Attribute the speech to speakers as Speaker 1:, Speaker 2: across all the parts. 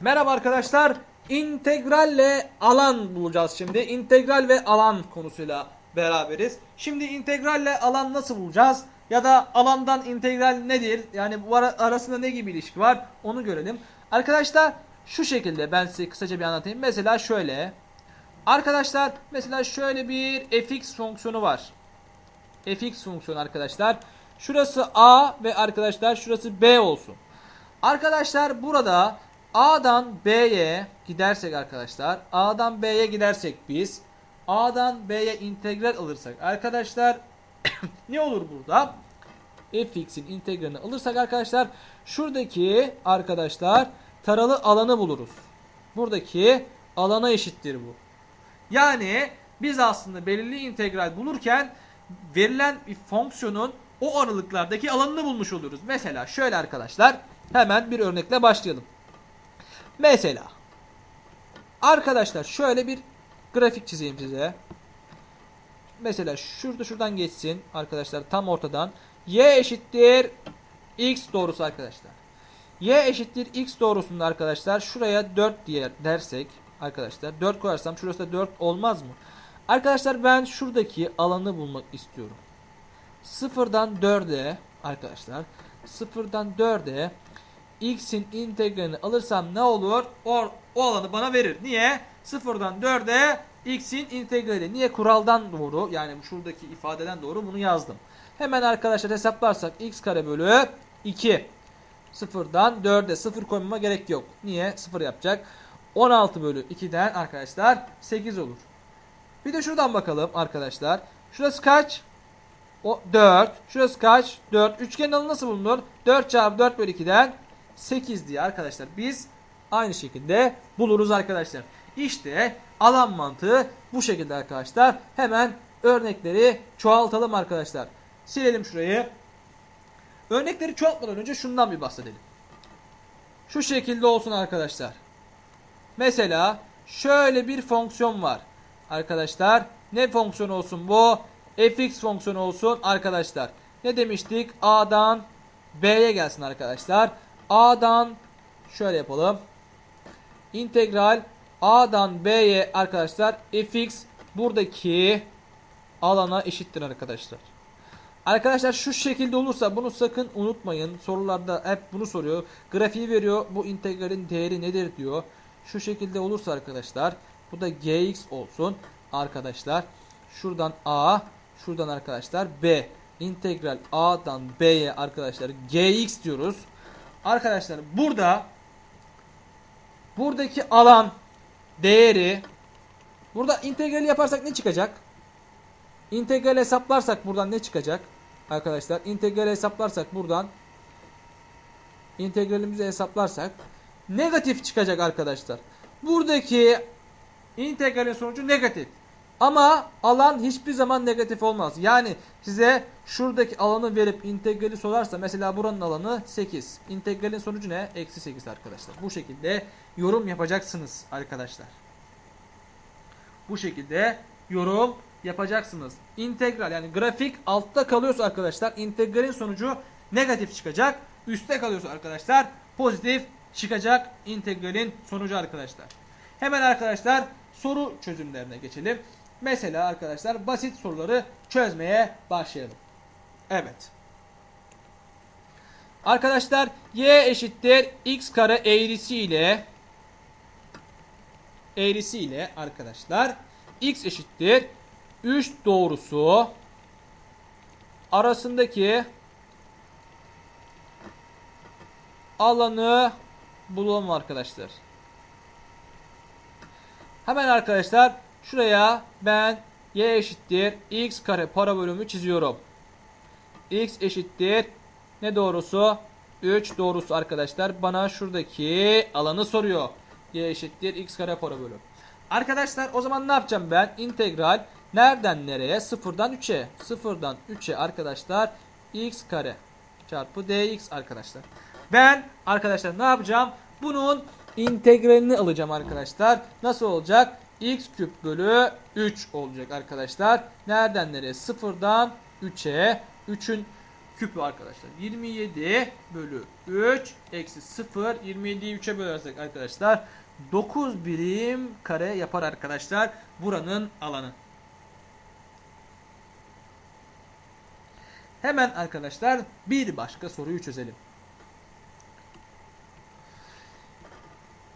Speaker 1: Merhaba arkadaşlar. İntegralle alan bulacağız şimdi. İntegral ve alan konusuyla beraberiz. Şimdi integralle alan nasıl bulacağız? Ya da alandan integral nedir? Yani bu ara- arasında ne gibi ilişki var? Onu görelim. Arkadaşlar şu şekilde ben size kısaca bir anlatayım. Mesela şöyle. Arkadaşlar mesela şöyle bir fx fonksiyonu var. fx fonksiyonu arkadaşlar. Şurası a ve arkadaşlar şurası b olsun. Arkadaşlar burada A'dan B'ye gidersek arkadaşlar A'dan B'ye gidersek biz A'dan B'ye integral alırsak arkadaşlar ne olur burada? fx'in integralini alırsak arkadaşlar şuradaki arkadaşlar taralı alanı buluruz. Buradaki alana eşittir bu. Yani biz aslında belirli integral bulurken verilen bir fonksiyonun o aralıklardaki alanını bulmuş oluyoruz. Mesela şöyle arkadaşlar hemen bir örnekle başlayalım. Mesela arkadaşlar şöyle bir grafik çizeyim size. Mesela şurada şuradan geçsin arkadaşlar tam ortadan. Y eşittir x doğrusu arkadaşlar. Y eşittir x doğrusunda arkadaşlar şuraya 4 diye dersek arkadaşlar 4 koyarsam şurası da 4 olmaz mı? Arkadaşlar ben şuradaki alanı bulmak istiyorum. Sıfırdan 4'e arkadaşlar sıfırdan 4'e x'in integralini alırsam ne olur? O, o alanı bana verir. Niye? Sıfırdan 4'e x'in integrali. Niye? Kuraldan doğru yani şuradaki ifadeden doğru bunu yazdım. Hemen arkadaşlar hesaplarsak x kare bölü 2. Sıfırdan 4'e 0 koymama gerek yok. Niye? 0 yapacak. 16 bölü 2'den arkadaşlar 8 olur. Bir de şuradan bakalım arkadaşlar. Şurası kaç? O 4. Şurası kaç? 4. Üçgenin alanı nasıl bulunur? 4 çarpı 4 bölü 2'den 8 diye arkadaşlar biz aynı şekilde buluruz arkadaşlar. İşte alan mantığı bu şekilde arkadaşlar. Hemen örnekleri çoğaltalım arkadaşlar. Silelim şurayı. Örnekleri çoğaltmadan önce şundan bir bahsedelim. Şu şekilde olsun arkadaşlar. Mesela şöyle bir fonksiyon var. Arkadaşlar ne fonksiyon olsun bu? fx fonksiyonu olsun arkadaşlar. Ne demiştik? A'dan B'ye gelsin arkadaşlar. A'dan şöyle yapalım. İntegral A'dan B'ye arkadaşlar fx buradaki alana eşittir arkadaşlar. Arkadaşlar şu şekilde olursa bunu sakın unutmayın. Sorularda hep bunu soruyor. Grafiği veriyor. Bu integralin değeri nedir diyor. Şu şekilde olursa arkadaşlar bu da gx olsun arkadaşlar. Şuradan a, şuradan arkadaşlar b. İntegral a'dan b'ye arkadaşlar gx diyoruz. Arkadaşlar burada buradaki alan değeri burada integrali yaparsak ne çıkacak? İntegral hesaplarsak buradan ne çıkacak? Arkadaşlar integral hesaplarsak buradan integralimizi hesaplarsak negatif çıkacak arkadaşlar. Buradaki integralin sonucu negatif. Ama alan hiçbir zaman negatif olmaz. Yani size şuradaki alanı verip integrali sorarsa mesela buranın alanı 8. İntegralin sonucu ne? Eksi 8 arkadaşlar. Bu şekilde yorum yapacaksınız arkadaşlar. Bu şekilde yorum yapacaksınız. İntegral yani grafik altta kalıyorsa arkadaşlar integralin sonucu negatif çıkacak. Üste kalıyorsa arkadaşlar pozitif çıkacak integralin sonucu arkadaşlar. Hemen arkadaşlar soru çözümlerine geçelim. Mesela arkadaşlar basit soruları çözmeye başlayalım. Evet. Arkadaşlar y eşittir x kare eğrisi ile eğrisi ile arkadaşlar x eşittir 3 doğrusu arasındaki alanı bulalım arkadaşlar. Hemen arkadaşlar şuraya ben y eşittir x kare parabolümü çiziyorum. x eşittir ne doğrusu? 3 doğrusu arkadaşlar bana şuradaki alanı soruyor. y eşittir x kare parabolü. Arkadaşlar o zaman ne yapacağım ben? İntegral nereden nereye? Sıfırdan 3'e. Sıfırdan 3'e arkadaşlar x kare çarpı dx arkadaşlar. Ben arkadaşlar ne yapacağım? Bunun integralini alacağım arkadaşlar. Nasıl olacak? X küp bölü 3 olacak arkadaşlar. Nereden nereye? Sıfırdan 3'e. 3'ün küpü arkadaşlar. 27 bölü 3 eksi 0. 27'yi 3'e bölersek arkadaşlar 9 birim kare yapar arkadaşlar buranın alanı. Hemen arkadaşlar bir başka soruyu çözelim.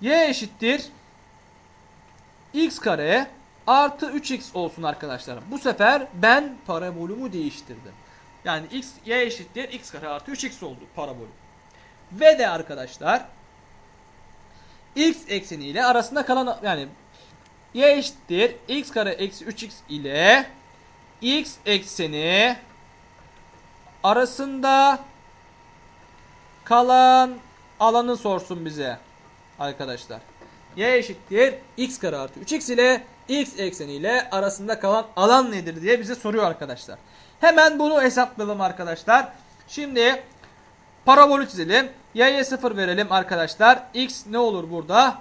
Speaker 1: Y eşittir x kare artı 3x olsun arkadaşlar. Bu sefer ben parabolümü değiştirdim. Yani x y eşittir x kare artı 3x oldu parabolü. Ve de arkadaşlar x ekseni ile arasında kalan yani y eşittir x kare eksi 3x ile x ekseni arasında kalan alanı sorsun bize arkadaşlar. Y eşittir x kare artı 3x ile x ekseni ile arasında kalan alan nedir diye bize soruyor arkadaşlar. Hemen bunu hesaplayalım arkadaşlar. Şimdi parabolü çizelim. Y'ye 0 verelim arkadaşlar. X ne olur burada?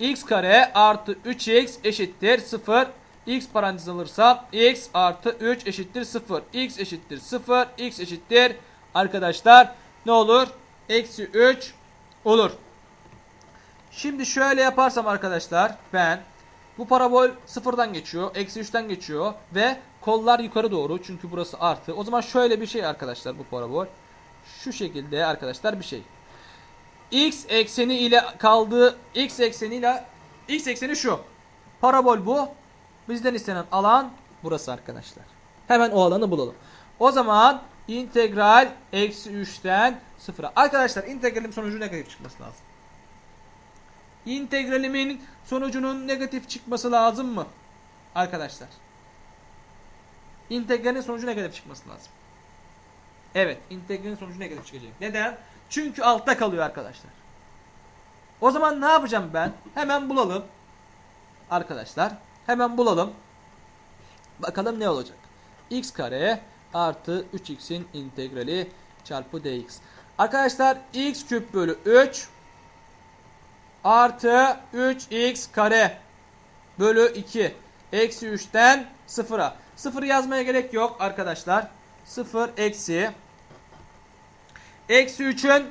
Speaker 1: x kare artı 3x eşittir 0. x parantez alırsam x artı 3 eşittir 0. x eşittir 0. x eşittir arkadaşlar ne olur? Eksi 3 olur. Şimdi şöyle yaparsam arkadaşlar ben bu parabol sıfırdan geçiyor. Eksi 3'ten geçiyor. Ve kollar yukarı doğru. Çünkü burası artı. O zaman şöyle bir şey arkadaşlar bu parabol. Şu şekilde arkadaşlar bir şey. X ekseni ile kaldığı X ekseni ile X ekseni şu. Parabol bu. Bizden istenen alan burası arkadaşlar. Hemen o alanı bulalım. O zaman integral eksi 3'ten 0'a. Arkadaşlar integralin sonucu negatif çıkması lazım. İntegralimin sonucunun negatif çıkması lazım mı? Arkadaşlar. İntegralin sonucu negatif çıkması lazım. Evet, integralin sonucu negatif çıkacak. Neden? Çünkü altta kalıyor arkadaşlar. O zaman ne yapacağım ben? Hemen bulalım. Arkadaşlar, hemen bulalım. Bakalım ne olacak? x kare artı 3x'in integrali çarpı dx. Arkadaşlar x küp bölü 3 artı 3x kare bölü 2 eksi 3'ten 0'a. 0 yazmaya gerek yok arkadaşlar. 0 eksi eksi 3'ün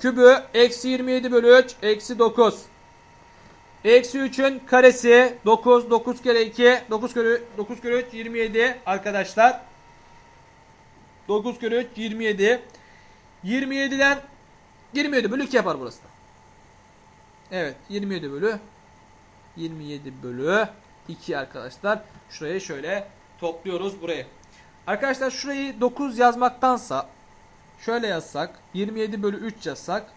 Speaker 1: kübü eksi 27 bölü 3 eksi 9. Eksi 3'ün karesi 9 9 kere 2 9 kere 9 kere 3 27 arkadaşlar. 9 kere 3 27. 27'den 27 bölü 2 yapar burası da. Evet 27 bölü 27 bölü 2 arkadaşlar. Şurayı şöyle topluyoruz buraya. Arkadaşlar şurayı 9 yazmaktansa şöyle yazsak 27 bölü 3 yazsak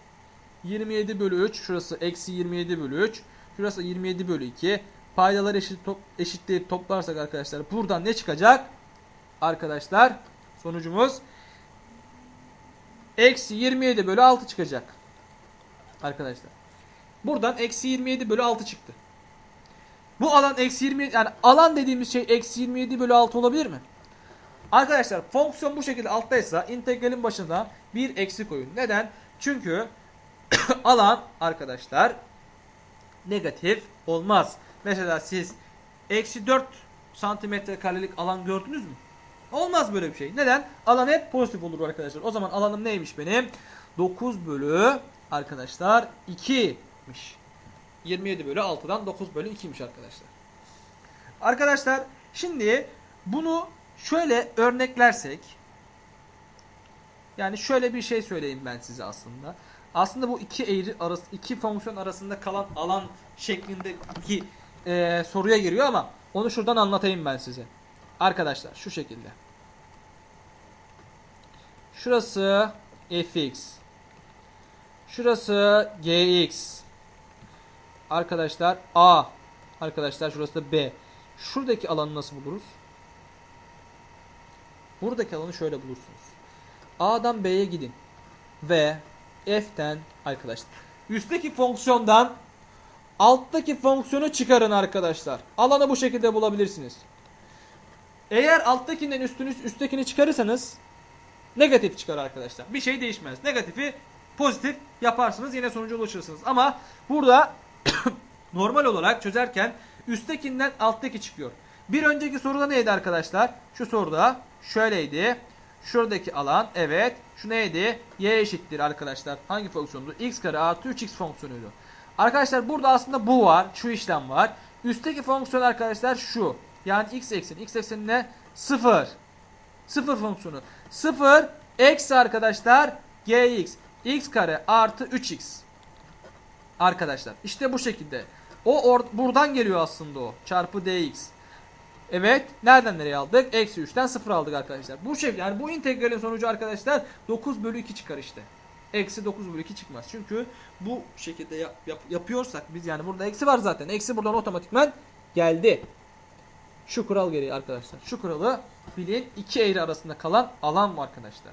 Speaker 1: 27 bölü 3 şurası eksi 27 bölü 3 şurası 27 bölü 2 paydaları eşit top, eşitleyip toplarsak arkadaşlar buradan ne çıkacak? Arkadaşlar sonucumuz eksi 27 bölü 6 çıkacak. Arkadaşlar. Buradan eksi 27 bölü 6 çıktı. Bu alan eksi 27 yani alan dediğimiz şey eksi 27 bölü 6 olabilir mi? Arkadaşlar fonksiyon bu şekilde alttaysa integralin başına bir eksi koyun. Neden? Çünkü alan arkadaşlar negatif olmaz. Mesela siz eksi 4 santimetre karelik alan gördünüz mü? Olmaz böyle bir şey. Neden? Alan hep pozitif olur arkadaşlar. O zaman alanım neymiş benim? 9 bölü arkadaşlar 2'miş. 27 bölü 6'dan 9 bölü 2'miş arkadaşlar. Arkadaşlar şimdi bunu şöyle örneklersek yani şöyle bir şey söyleyeyim ben size aslında. Aslında bu iki eğri arası iki fonksiyon arasında kalan alan şeklindeki e, soruya giriyor ama onu şuradan anlatayım ben size. Arkadaşlar şu şekilde. Şurası fx. Şurası gx. Arkadaşlar a. Arkadaşlar şurası da b. Şuradaki alanı nasıl buluruz? Buradaki alanı şöyle bulursunuz. A'dan B'ye gidin. Ve F'ten arkadaşlar. Üstteki fonksiyondan alttaki fonksiyonu çıkarın arkadaşlar. Alanı bu şekilde bulabilirsiniz. Eğer alttakinden üstünü, üsttekini çıkarırsanız negatif çıkar arkadaşlar. Bir şey değişmez. Negatifi pozitif yaparsınız yine sonuca ulaşırsınız. Ama burada normal olarak çözerken üsttekinden alttaki çıkıyor. Bir önceki soruda neydi arkadaşlar? Şu soruda şöyleydi. Şuradaki alan evet. Şu neydi? Y eşittir arkadaşlar. Hangi fonksiyondu? X kare artı 3x fonksiyonuydu. Arkadaşlar burada aslında bu var. Şu işlem var. Üstteki fonksiyon arkadaşlar şu. Yani x eksen. X eksenine 0. 0 fonksiyonu. 0 eksi arkadaşlar gx. x kare artı 3x. Arkadaşlar işte bu şekilde. O or- buradan geliyor aslında o. Çarpı dx. Evet. Nereden nereye aldık? Eksi 3'ten 0 aldık arkadaşlar. Bu şekilde yani bu integralin sonucu arkadaşlar 9 bölü 2 çıkar işte. Eksi 9 bölü 2 çıkmaz. Çünkü bu şekilde yap- yap- yapıyorsak biz yani burada eksi var zaten. Eksi buradan otomatikman geldi. Şu kural gereği arkadaşlar. Şu kuralı bilin iki eğri arasında kalan alan mı arkadaşlar?